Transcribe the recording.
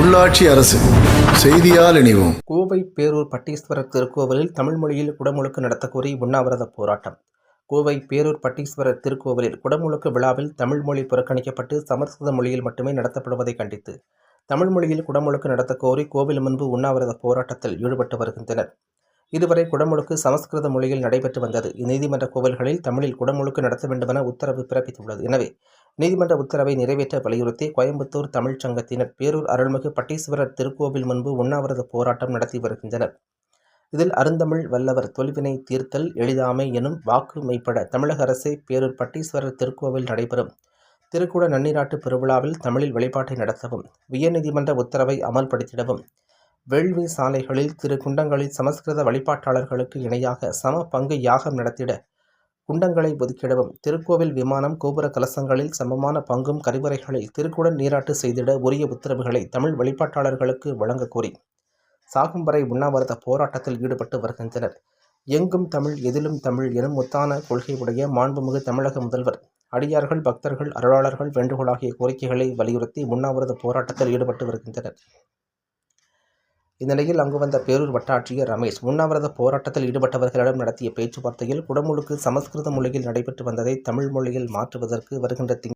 உள்ளாட்சி அரசு செய்தியால் இணைவோம். கோவை பேரூர் பட்டீஸ்வரர் திருக்கோவிலில் தமிழ் மொழியில் குடமுழுக்கு நடத்தக்கோரி உண்ணாவிரத போராட்டம். கோவை பேரூர் பட்டீஸ்வரர் திருக்கோவிலில் குடமுழுக்கு விழாவில் தமிழ் மொழி புறக்கணிக்கப்பட்டு சமஸ்கிருத மொழியில் மட்டுமே நடத்தப்படுவதை கண்டித்து தமிழ் மொழியில் குடமுழுக்கு நடத்தக்கோரி கோவில் முன்பு உண்ணாவிரத போராட்டத்தில் ஈடுபட்டு வருகின்றனர். இதுவரை குடமுழுக்கு சமஸ்கிருத மொழியில் நடைபெற்று வந்தது. நீதிமன்ற கோவில்களில் தமிழில் குடமுழுக்கு நடத்த வேண்டுமென உத்தரவு பிறப்பித்துள்ளது. எனவே நீதிமன்ற உத்தரவை நிறைவேற்ற வலியுறுத்தி கோயம்புத்தூர் தமிழ்ச் சங்கத்தினர் பேரூர் அருள்மிகு பட்டீஸ்வரர் திருக்கோவில் முன்பு உண்ணாவிரத போராட்டம் நடத்தி வருகின்றனர். இதில் அருந்தமிழ் வல்லவர் தொல்வினை தீர்த்தல் எளிதாமை எனும் வாக்கு மெய்ப்பட தமிழக அரசே பேரூர் பட்டீஸ்வரர் திருக்கோவில் நடைபெறும். திருக்குட நன்னிராட்டு பெருவிழாவில் தமிழில் வழிபாட்டை நடத்தவும் உயர்நீதிமன்ற உத்தரவை அமல்படுத்திடவும் வேள்வி சாலைகளில் திரு குண்டங்களில் சமஸ்கிருத வழிபாட்டாளர்களுக்கு இணையாக சம பங்கு யாகம் நடத்திட குண்டங்களை ஒதுக்கிடவும் திருக்கோவில் விமானம் கோபுர கலசங்களில் சமமான பங்கும் கருவறைகளில் திருக்குடன் நீராட்டு செய்திட உரிய உத்தரவுகளை தமிழ் வழிபாட்டாளர்களுக்கு வழங்க கோரி சாகும் வரை உண்ணாவிரத போராட்டத்தில் ஈடுபட்டு வருகின்றனர். எங்கும் தமிழ் எதிலும் தமிழ் எனும் முத்தான கொள்கை உடைய மாண்புமிகு தமிழக முதல்வர் அடியார்கள் பக்தர்கள் அருளாளர்கள் வேண்டுகோள் ஆகிய கோரிக்கைகளை வலியுறுத்தி உண்ணாவிரத போராட்டத்தில் ஈடுபட்டு வருகின்றனர். இந்நிலையில் அங்கு வந்த பேரூர் வட்டாட்சியர் ரமேஷ் உண்ணாவிரத போராட்டத்தில் ஈடுபட்டவர்களிடம் நடத்திய பேச்சுவார்த்தையில் குடமுழுக்கு சமஸ்கிருத மொழியில் நடைபெற்று வந்ததை தமிழ் மொழியில் மாற்றுவதற்கு வருகின்ற